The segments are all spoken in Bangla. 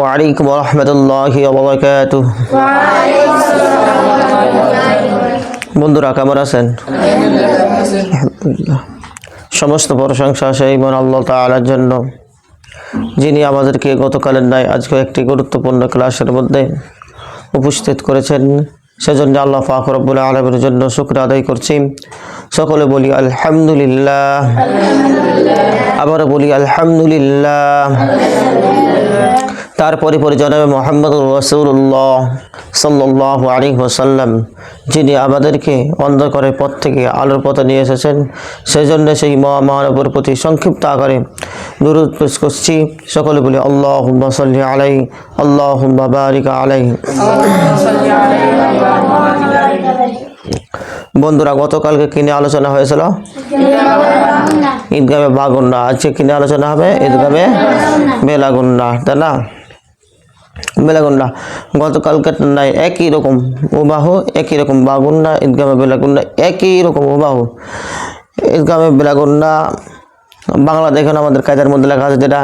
ওয়ালাইকুম বন্ধুরা, কেমন আছেন? সমস্ত প্রশংসা সেই মন আল্লাহ তালার জন্য, যিনি আমাদেরকে গতকালের নাই আজকে একটি গুরুত্বপূর্ণ ক্লাসের মধ্যে উপস্থিত করেছেন। সেজন্য আল্লাহ ফাকরবুল আলমের জন্য শুক্র আদায় করছি। সকলে বলি আলহামদুলিল্লাহ। আবারও বলি আলহামদুলিল্লাহ। তারপরে পরে জনাবে মোহাম্মদ রসুল্লাহ সাল্লাহ আলী ওসাল্লাম যিনি আমাদেরকে অন্ধকারের পথ থেকে আলোর পথে নিয়ে এসেছেন। সেই জন্য সেই মহামানবের প্রতি সংক্ষিপ্ত আকারে দুরুদ পেশ করছি। সকলে বলি আল্লাহ সাল্লি আলাই আল্লাহ বারিক আলাই বন্ধুরা, গতকালকে কিনে আলোচনা হয়েছিল? ঈদগামে বাগুন্ডা আজকে কিনে আলোচনা হবে? ঈদগামে বেলাগুন্ডা তাই না? বেলাগুন্ডা গতকালকে নাই একই রকম উবাহু, একই রকম বাগুন্ডা, ঈদগামে বেলাগুন্ডা একই রকম উবাহু। ঈদগামে বেলাগুন্ডা বাংলা দেখুন আমাদের কায়দার মধ্যে লেখা আছে যেটা,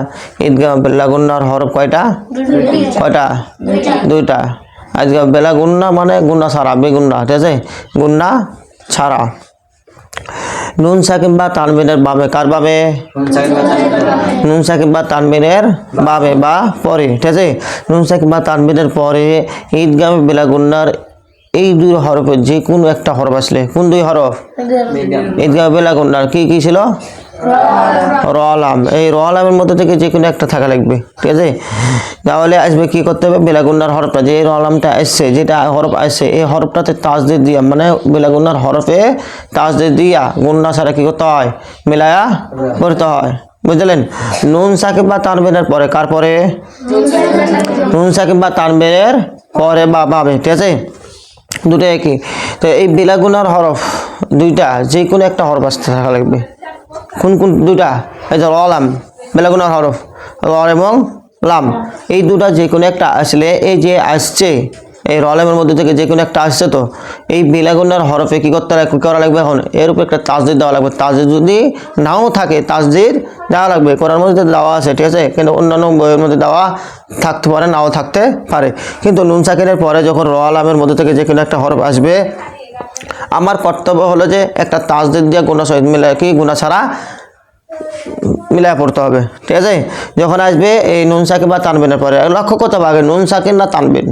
ঈদগামে বেলাগুন্ডার হরফ কয়টা? কয়টা? দুইটা। আজকে বেলা গুন্না মানে গুন্না ছাড়া বেগুন্না ঠিক আছে? গুন্না ছাড়া। নুন সাকিব বা তানবিনের বাবে কার বাবে? নুন সাকিব বা তানবিনের বাবে। বা পরে ঠিক আছে? নুন সাকিব বা তানবিনের পরে ঈদগামে বেলাগুন্নার এই দুই হরফের যে কোনো একটা হরফ আসলে। কোন দুই হরফ? ঈদগাহ বেলাগুন্নার। কি কি ছিল? রলাম এই রলামের মধ্যে থেকে যে কোনো একটা থাকা লাগবে, ঠিক আছে? তাহলে আসবে কি করতে হবে? বেলাগুন্নার হরফটা, যে রলামটা আসছে, যেটা হরফ আসছে, এই হরফটাতে তাজদিদ দিয়া মানে বেলাগুন্নার হরফে তাজদিদ দিয়া গুন্না ছাড়া কি করতে হয়? মেলায়া করতে হয়। বুঝলেন? নুন সাকিব বা তানবিনের পরে, কার পরে? নুন সাকিব বা তানবিনের পরে বা বাবে ঠিক আছে? দুটো একই। তো এই বেলাগুনার হরফ দুইটা, যে কোনো একটা হরফ আসতে থাকা লাগবে। কোন কোন দুইটা? এই যে লাম। বেলাগুনার হরফ। র এবং লাম। এই দুটা যে কোনো একটা আসলে এই যে আসছে, এই রলামের মধ্যে থেকে যে কোনো একটা আসছে তো, এই বেলাগুনার হরফে কী করতে করা লাগবে এখন? এর উপর একটা তাজদিদ দেওয়া লাগবে। তাজদিদ যদি নাও থাকে তাজদিদ দেওয়া লাগবে। করার মধ্যে দেওয়া আছে, ঠিক আছে? কিন্তু অন্যান্য বইয়ের মধ্যে দেওয়া থাকতে পারে, নাও থাকতে পারে। কিন্তু নুন সাকিনের পরে যখন র আলামের মধ্যে থেকে যে কোনো একটা হরফ আসবে আমার কর্তব্য হলো যে একটা তাজদিদ দিয়ে গুণা সহিত মিলে কি গুণা ছাড়া মিলায় পড়তে হবে। ঠিক আছে? যখন আসবে, এই নুন সাকিন বা তানবিনের পরে। লক্ষ্য করতে হবে আগে নুন সাকিন না তানবিন।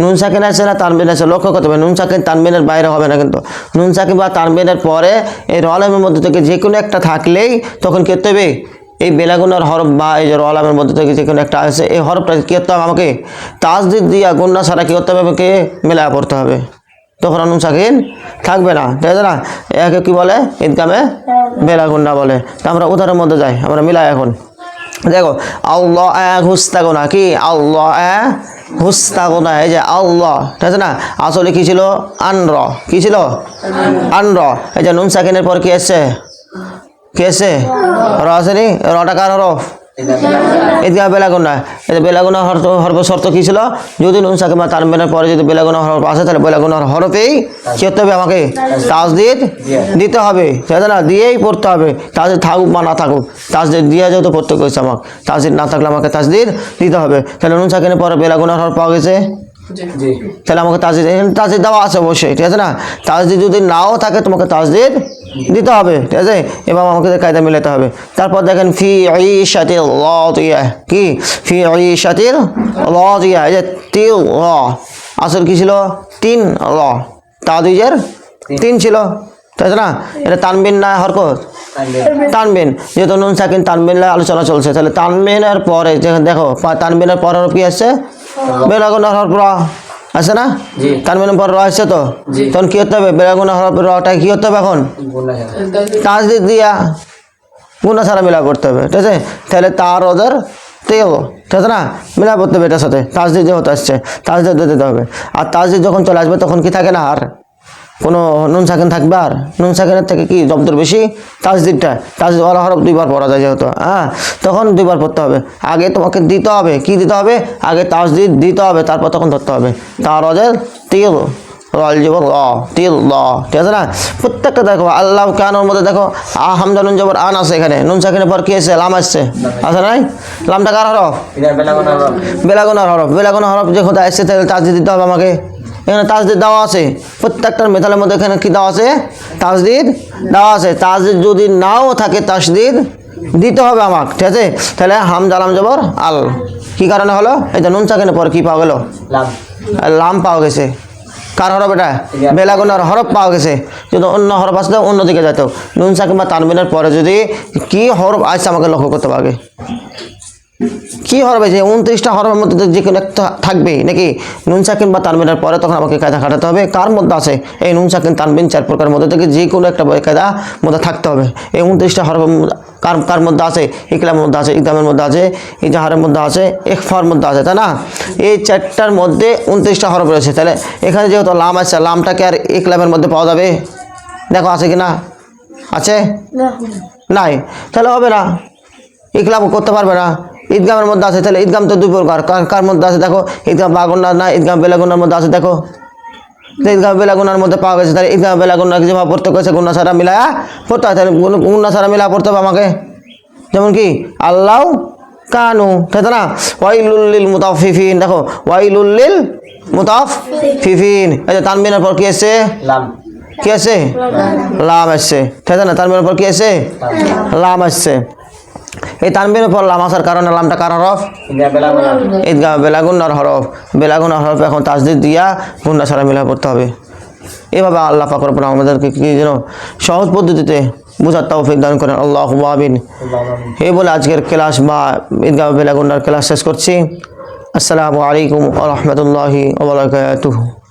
নুন সাকিন আছে না তানবিন আছে লক্ষ্য করতে হবে। নুন সাকিন তানবিনের বাইরে হবে না কিন্তু। নুন সাকিন বা তানবিনের পরে এই রলামের মধ্যে থেকে যে কোনো একটা থাকলেই তখন কী হবে? এই বেলাগুনার হরফ বা এই যে রলামের মধ্যে থেকে যে কোনো একটা আছে এই হরফটা কী করতে হবে আমাকে? তাজদিদ দিয়া গুন্না ছাড়া কী করতে হবে আমাকে? মেলায় পড়তে হবে। তখন নুন সাকিন থাকবে না। ঠিক আছে না? একে কী বলে? ঈদগামে বেলাগুন্ডা বলে। তা আমরা উদাহরণের মধ্যে যাই, আমরা মিলাই এখন। দেখো, আল্লাহ হুস্তাগোনা কি? আল্লাহ হুস্তাগোনা এই যে আল্লাহ, ঠিক আছে না? আসলে কি ছিল? আনর। কি ছিল? আনর। এই যে নুন সাকিনের পর কি এসছে? কি এসছে? র আসেনি রটা কার হরফ? ঈদগাহ বেলাগুনা। এই বেলাগুনা হরফ হরফ শর্ত কি ছিল? যদি নুন সাকিমা তানবিনের পরে যদি বেলাগুনা হরফ আসে তাহলে বেলাগুনার হরফেই কি করতে হবে আমাকে। তাজদিদ দিতে হবে। ঠিক আছে না দিয়েই পড়তে হবে। তাজদিদ থাকুক বা না থাকুক তাজদিদ দিয়ে যেহেতু পড়তে করেছে আমাকে তাজদিদ না থাকলে আমাকে তাজদিদ দিতে হবে। তাহলে নুন সাকিনের পরে বেলাগুনার হরফ পাওয়া গেছে? তাহলে আমাকে তাজদিদ তাজদিদ দেওয়া আছে অবশ্যই ঠিক আছে না? তাজদিদ যদি নাও থাকে তোমাকে তাজদিদ দিতে হবে, ঠিক আছে? এবং আমাকে কায়দা মিলাতে হবে। তারপর দেখেন, ফি ঈশাতিল রাদিয়া। কি? ফি ঈশাতিল রাদিয়া। এই যে তিল র। আসল কি ছিল? তিন র। তাদিজের তিন ছিল। ঠিক আছে না? এটা তানবিন না হরকত? তানবিন। যেহেতু নুন, সাকিন, তানবিনের আলোচনা চলছে, তাহলে তানবিনের পরে দেখো, তানবিনের পরে কি আসছে বেলাগুনা হরফ র আছে না? তানবিনের পর র আসছে তো? তখন কি হতে হবে? বেড়াগুনা হওয়ার পর রটা কি হতে হবে এখন? তাজদিদ দিয়া গুণা সারা মিলা করতে হবে ঠিক আছে? তাহলে তার ওদের তেও ঠিক আছে না? মিলা করতে হবে এটার সাথে তাজদিদ যে হতে আসছে তাজদিদ দিতে হবে। আর তাজদিদ যখন চলে আসবে তখন কি থাকে না আর কোনো নুন সাকিন থাকবে আর নুন সাকিনের থেকে কি জব্দর বেশি? তাজদিদটা তাজদিদ ওলা হরফ দুইবার পড়া যায় যেহেতু। হ্যাঁ তখন দুইবার পড়তে হবে। আগে তোমাকে দিতে হবে। কি দিতে হবে? আগে তাজদিদ দিতে হবে তারপর তখন ধরতে হবে। তার ওদের তেল রল জবর ল তিল ল। ঠিক আছে না? প্রত্যেকটা দেখো আল্লাহ কানোর মধ্যে দেখো আ হামজা নুন জবর আন আছে এখানে। নুন সাকিনের পর কি আছে? লাম আসছে। আছে নাই? লামটা কার হরফ? বেলাগুনার হরফ। বেলাগুনার হরফ। যে কোথায় আসছে তাহলে তাজদিদ দিতে হবে আমাকে। এখানে তাজদিদ দেওয়া আছে। প্রত্যেকটার মেথালের মধ্যে এখানে কি দেওয়া আছে? তাজদিদ দেওয়া আছে। তাজদিদ যদি নাও থাকে তাসদিদ দিতে হবে আমাকে ঠিক আছে? তাহলে হাম জালাম জবর আল। কি কারণে হলো? এই যে নুন সাকিনের পর কি পাওয়া গেল? লাম। পাওয়া গেছে। কার হরফ এটা? বেলাগুনার হরফ পাওয়া গেছে। যদি অন্য হরফ আসলে অন্যদিকে যেত নুন সাকিন বা তানবিনের পরে যদি কি হরফ আসছে আমাকে লক্ষ্য করতে পারবে কি হরফ আছে উনত্রিশটা হরফের মধ্যে যে কোনো একটা থাকবেই নাকি নুন সাকিন বা তানবিনের পরে তখন আমাকে কায়দা খাটাতে হবে? কার মধ্যে আছে এই নুন সাকিন তানবিন চার প্রকার মধ্যে থেকে যে কোনো একটা বই কায়দা মধ্যে থাকতে হবে। এই উনত্রিশটা হরফের মধ্যে- কার কার মধ্যে আছে? ইকলামের মধ্যে আছে ইকদামের মধ্যে আছে ইজাহারের মধ্যে আছে একফার মধ্যে আছে তাই না? এই চারটার মধ্যে উনত্রিশটা হরফ রয়েছে। তাহলে এখানে যেহেতু লাম আছে লামটাকে আর ইকলামের মধ্যে পাওয়া যাবে? দেখো আছে কি না? আছে? নাই। তাহলে হবে না। ইকলাম করতে পারবে না। ঈদগামের মধ্যে আছে তাহলে ঈদগাম তো দুই প্রকার। কার কার মধ্যে আছে? দেখো ঈদগাম বাগুন্না না ঈদগাম বেলাগুনার মধ্যে আছে দেখো। ঈদগাম বেলাগুনার মধ্যে পাওয়া গেছে তাহলে ঈদগাম বেলাগুনা যেভাবে পড়তে গেছে গুন্না সারা মিলায়া পড়তে হয় তাহলে গুন্না সারা মিলা পড়তে হবে আমাকে। যেমন কি আল্লাহ কানু তাই তো না? ওয়াইলুল্লিল মুতাফিফিন দেখো ওয়াইলুল্লিল মুতাফ ফিফিন এই যে তানবিনের পর কি এসছে? কি আছে লাম। আসছে ঠিক আছে না? তানবিনের পর কি আছে লাম। আসছে এই তানবিনের পর লাম আসার কারণে লামটা কার হরফ? ঈদগাহ বেলাগুন্নার হরফ। বেলাগুন্নার হরফ। এখন তাজদিদ দিয়া গুন্না ছাড়া মিলা করতে হবে। এভাবে আল্লাহ পাকর উপর আমাদেরকে কি যেন সহজ পদ্ধতিতে বুঝার তৌফিক দান করেন। আল্লাহ আবিন এই বলে আজকের ক্লাস বা ঈদগাহ বেলাগুন্নার ক্লাস শেষ করছি। আসসালামু আলাইকুম রহমতুল্লাহি ওবরাকাতুহু